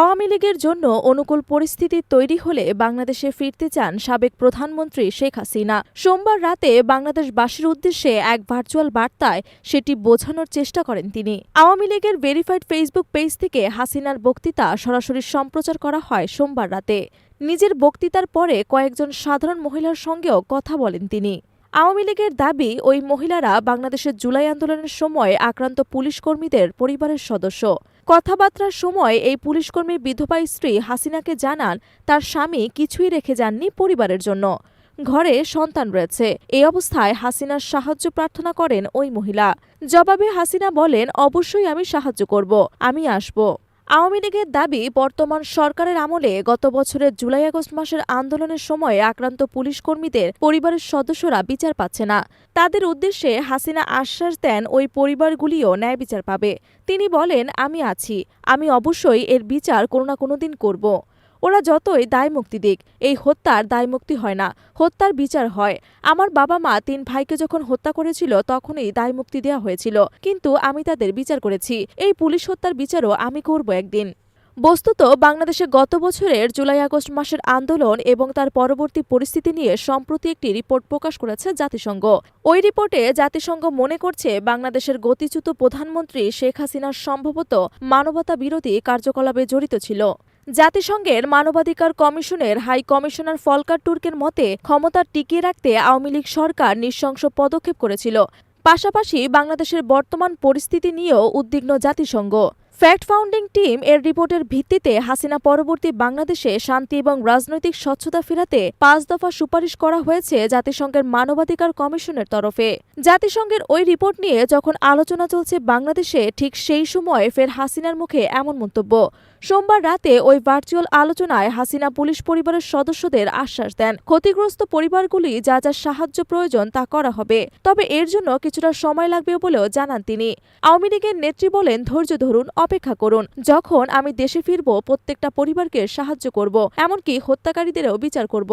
আওয়ামী লীগের জন্য অনুকূল পরিস্থিতি তৈরি হলে বাংলাদেশে ফিরতে চান সাবেক প্রধানমন্ত্রী শেখ হাসিনা। সোমবার রাতে বাংলাদেশবাসীর উদ্দেশ্যে এক ভার্চুয়াল বার্তায় সেটি বোঝানোর চেষ্টা করেন তিনি। আওয়ামী লীগের ভেরিফাইড ফেসবুক পেজ থেকে হাসিনার বক্তৃতা সরাসরি সম্প্রচার করা হয় সোমবার রাতে। নিজের বক্তৃতার পরে কয়েকজন সাধারণ মহিলার সঙ্গেও কথা বলেন তিনি। আওয়ামী লীগের দাবি, ওই মহিলারা বাংলাদেশের জুলাই আন্দোলনের সময় আক্রান্ত পুলিশ কর্মীদের পরিবারের সদস্য। কথাবার্তার সময় এই পুলিশকর্মীর বিধবা স্ত্রী হাসিনাকে জানান তার স্বামী কিছুই রেখে যাননি পরিবারের জন্য। ঘরে সন্তান রয়েছে। এই অবস্থায় হাসিনার সাহায্য প্রার্থনা করেন ওই মহিলা। জবাবে হাসিনা বলেন, অবশ্যই আমি সাহায্য করব, আমি আসব। আওয়ামী লীগের দাবি, বর্তমান সরকারের আমলে গত বছরের জুলাই আগস্ট মাসের আন্দোলনের সময় আক্রান্ত পুলিশ কর্মীদের পরিবারের সদস্যরা বিচার পাচ্ছে না। তাদের উদ্দেশ্যে হাসিনা আশ্বাস দেন ওই পরিবারগুলিও ন্যায় বিচার পাবে। তিনি বলেন, আমি আছি। আমি অবশ্যই এর বিচার কোনো না কোনো দিন করব। ওরা যতই দায় মুক্তি দিক, এই হত্যার দায় মুক্তি হয় না, হত্যার বিচার হয়। আমার বাবা মা তিন ভাইকে যখন হত্যা করেছিল, তখনই দায় মুক্তি দেওয়া হয়েছিল। কিন্তু আমি তাদের বিচার করেছি। এই পুলিশ হত্যার বিচারও আমি করব একদিন। বস্তুত, বাংলাদেশে গত বছরের জুলাই আগস্ট মাসের আন্দোলন এবং তার পরবর্তী পরিস্থিতি নিয়ে সম্প্রতি একটি রিপোর্ট প্রকাশ করেছে জাতিসংঘ। ওই রিপোর্টে জাতিসংঘ মনে করছে, বাংলাদেশের গতিচ্যুত প্রধানমন্ত্রী শেখ হাসিনা সম্ভবত মানবতা বিরোধী কার্যকলাপে জড়িত ছিল। জাতিসংঘের মানবাধিকার কমিশনের হাই কমিশনার ফলকার টুর্কের মতে, ক্ষমতা টিকিয়ে রাখতে আওয়ামী লীগ সরকার নৃশংস পদক্ষেপ করেছিল। পাশাপাশি বাংলাদেশের বর্তমান পরিস্থিতি নিয়েও উদ্বিগ্ন জাতিসংঘ। ফ্যাক্ট ফাউন্ডিং টিম এর রিপোর্টের ভিত্তিতে হাসিনা পরবর্তী বাংলাদেশে শান্তি এবং রাজনৈতিক স্বচ্ছতা ফেরাতে পাঁচ দফা সুপারিশ করা হয়েছে জাতিসংঘের মানবাধিকার কমিশনের তরফে। জাতিসংঘের ওই রিপোর্ট নিয়ে যখন আলোচনা চলছে বাংলাদেশে, ঠিক সেই সময় ফের হাসিনার মুখে এমন মন্তব্য। সোমবার রাতে ওই ভার্চুয়াল আলোচনায় হাসিনা পুলিশ পরিবারের সদস্যদের আশ্বাস দেন। ক্ষতিগ্রস্ত পরিবারগুলি যা যা সাহায্য প্রয়োজন তা করা হবে। তবে এর জন্য কিছুটা সময় লাগবে বলেও জানান তিনি। আওয়ামী লীগের নেত্রী বলেন, ধৈর্য ধরুন, অপেক্ষা করুন। যখন আমি দেশে ফিরব, প্রত্যেকটা পরিবারকে সাহায্য করব, এমনকি হত্যাকারীদেরও বিচার করব।